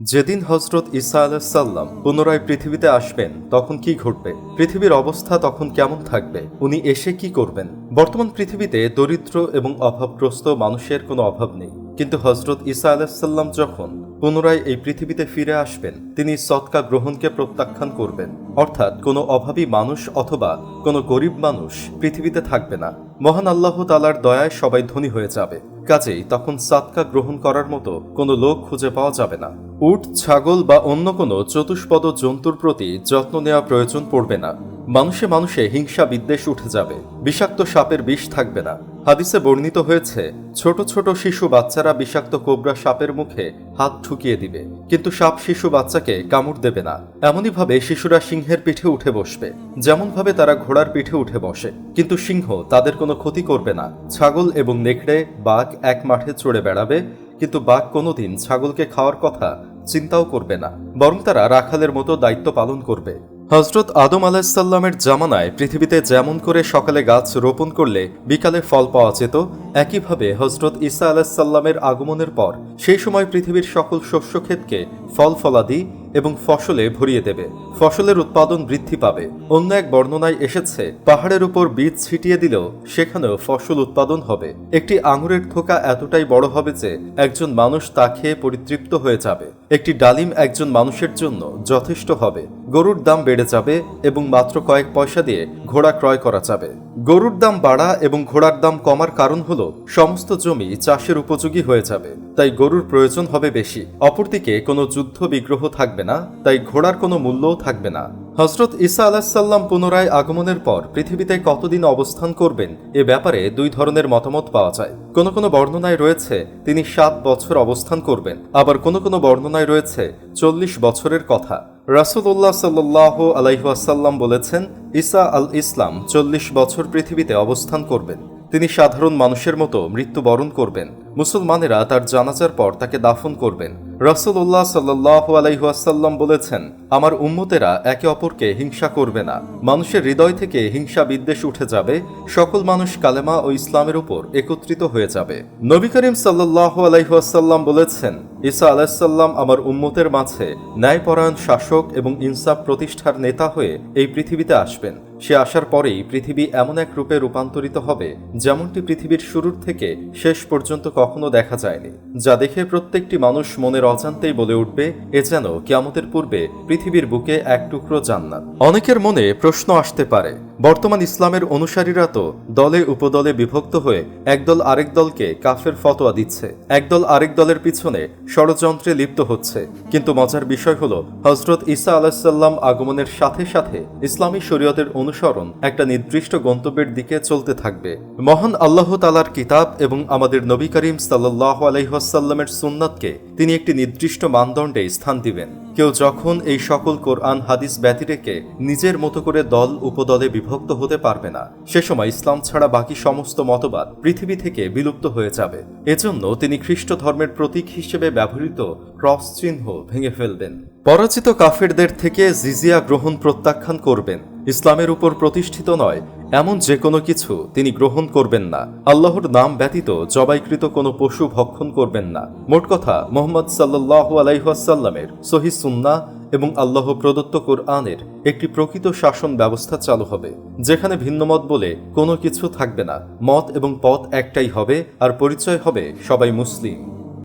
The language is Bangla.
যেদিন হজরত ঈসা আলাহিসাল্লাম পুনরায় পৃথিবীতে আসবেন, তখন কি ঘটবে? পৃথিবীর অবস্থা তখন কেমন থাকবে? উনি এসে কি করবেন? বর্তমান পৃথিবীতে দরিদ্র এবং অভাবগ্রস্ত মানুষের কোনো অভাব নেই। কিন্তু হজরত ঈসা আলাহিসাল্লাম যখন পুনরায় এই পৃথিবীতে ফিরে আসবেন। তিনি সৎকা গ্রহণকে প্রত্যাখ্যান করবেন। অর্থাৎ কোনো অভাবী মানুষ অথবা কোনো গরিব মানুষ পৃথিবীতে থাকবে না। মহান আল্লাহ তালার দয়ায় সবাই ধনী হয়ে যাবে। কাজেই তখন সাতকা গ্রহণ করার মতো কোনো লোক খুঁজে পাওয়া যাবে না। উট, ছাগল বা অন্য কোনো চতুষ্পদ জন্তুর প্রতি যত্ন নেওয়া প্রয়োজন পড়বে না। মানুষে মানুষে হিংসা বিদ্বেষ উঠে যাবে। বিষাক্ত সাপের বিষ থাকবে না। হাদিসে বর্ণিত হয়েছে, ছোট ছোট শিশু বাচ্চারা বিষাক্ত কোবরা সাপের মুখে হাত ঠুকিয়ে দিবে, কিন্তু সাপ শিশু বাচ্চাকে কামড় দেবে না। এমনইভাবে শিশুরা সিংহের পিঠে উঠে বসবে, যেমনভাবে তারা ঘোড়ার পিঠে উঠে বসে। কিন্তু সিংহ তাদের কোনো ক্ষতি করবে না। ছাগল এবং নেকড়ে বাঘ এক মাঠে চড়ে বেড়াবে, কিন্তু বাঘ কোনোদিন ছাগলকে খাওয়ার কথা চিন্তাও করবে না। বরং তারা রাখালের মতো দায়িত্ব পালন করবে। হজরত আদম আলাহিসাল্লামের জামানায় পৃথিবীতে যেমন করে সকালে গাছ রোপণ করলে বিকালে ফল পাওয়া যেত, একইভাবে হজরত ঈসা আলাহিসাল্লামের আগমনের পর সেই সময় পৃথিবীর সকল শস্যক্ষেতকে ফল, ফলাদি এবং ফসলে ভরিয়ে দেবে। ফসলের উৎপাদন বৃদ্ধি পাবে। অন্য এক বর্ণনায় এসেছে, পাহাড়ের উপর বীজ ছিটিয়ে দিলেও সেখানেও ফসল উৎপাদন হবে। একটি আঙুরের থোকা এতটাই বড় হবে যে একজন মানুষ তা খেয়ে পরিতৃপ্ত হয়ে যাবে। একটি ডালিম একজন মানুষের জন্য যথেষ্ট হবে। গরুর দাম বেড়ে যাবে এবং মাত্র কয়েক পয়সা দিয়ে ঘোড়া ক্রয় করা যাবে। গরুর দাম বাড়া এবং ঘোড়ার দাম কমার কারণ হলো, সমস্ত জমি চাষের উপযোগী হয়ে যাবে, তাই গরুর প্রয়োজন হবে বেশি। অপরদিকে কোনো যুদ্ধ বিগ্রহ থাকবে না, তাই ঘোড়ার কোনো মূল্যও থাকবে না। হজরত ঈসা আলাহিসাল্লাম পুনরায় আগমনের পর পৃথিবীতে কতদিন অবস্থান করবেন, এ ব্যাপারে দুই ধরনের মতামত পাওয়া যায়। কোন কোন বর্ণনায় রয়েছে, তিনি সাত বছর অবস্থান করবেন, আবার কোন কোন বর্ণনায় রয়েছে, চল্লিশ বছরের কথা। রাসুল্লাহ সাল্লাহ আলাইহাসাল্লাম বলেছেন, ঈসা আল ইসলাম চল্লিশ বছর পৃথিবীতে অবস্থান করবেন। তিনি সাধারণ মানুষের মতো মৃত্যুবরণ করবেন। মুসলমানেরা তার জানাজার পর তাকে দাফন করবেন। রাসুল্লাহ সাল্লাহ আলাইহাসাল্লাম বলেছেন, আমার উম্মতেরা একে অপরকে হিংসা করবে না। মানুষের হৃদয় থেকে হিংসা বিদ্বেষ উঠে যাবে। সকল মানুষ কালেমা ও ইসলামের উপর একত্রিত হয়ে যাবে। নবী করিম সাল্লাহ আলাইহাসাল্লাম বলেছেন, ঈসা আলাহিসাল্লাম আমার উম্মতের মাঝে ন্যায়পরায়ণ শাসক এবং ইনসাফ প্রতিষ্ঠার নেতা হয়ে এই পৃথিবীতে আসবেন। সে আসার পরেই পৃথিবী এমন এক রূপে রূপান্তরিত হবে, যেমনটি পৃথিবীর শুরুর থেকে শেষ পর্যন্ত কখনো দেখা যায়নি। যা দেখে প্রত্যেকটি মানুষ মনের অজান্তেই বলে উঠবে, এ যেন কেয়ামতের পূর্বে পৃথিবীর বুকে এক টুকরো জান্নাত। অনেকের মনে প্রশ্ন আসতে পারে বর্তমান ইসলামের অনুসারীরা তো দলে উপদলে বিভক্ত হয়ে একদল আরেক দলকে কাফের ফতোয়া দিচ্ছে। একদল আরেক দলের পিছনে ষড়যন্ত্রে লিপ্ত হচ্ছে। কিন্তু মজার বিষয় হলো হজরত ইসা আলাহিসাল্লাম আগমনের সাথে সাথে ইসলামী শরীয়তের অনুসরণ একটা নির্দিষ্ট গন্তব্যের দিকে চলতে থাকবে। মহান আল্লাহ তালার কিতাব এবং আমাদের নবী করিম সাল্লাহ আলহিহাসাল্লামের সুন্নাতকে তিনি একটি নির্দিষ্ট মানদণ্ডে স্থান দিবেন। কেউ যখন এই সকল কোরআন, হাদিস ব্যতি রেখে নিজের মতো করে দল, উপদলে বিভক্ত হতে পারবে না, সে সময় ইসলাম ছাড়া বাকি সমস্ত মতবাদ পৃথিবী থেকে বিলুপ্ত হয়ে যাবে। এজন্য তিনি খ্রিস্ট ধর্মের প্রতীক হিসেবে ব্যবহৃত ক্রস চিহ্ন ভেঙে ফেলবেন। পরাজিত কাফেরদের থেকে জিজিয়া গ্রহণ প্রত্যাখ্যান করবেন। ইসলামের উপর প্রতিষ্ঠিত নয়, এমন যে কোনো কিছু তিনি গ্রহণ করবেন না। আল্লাহর নাম ব্যতীত জবাইকৃত কোনো পশু ভক্ষণ করবেন না। মোট কথা, মোহাম্মদ সাল্লাহ আলাইহাসাল্লামের সহি সুন্না এবং আল্লাহ প্রদত্ত কোরআনের একটি প্রকৃত শাসন ব্যবস্থা চালু হবে, যেখানে ভিন্নমত বলে কোনো কিছু থাকবে না। মত এবং পথ একটাই হবে, আর পরিচয় হবে সবাই মুসলিম।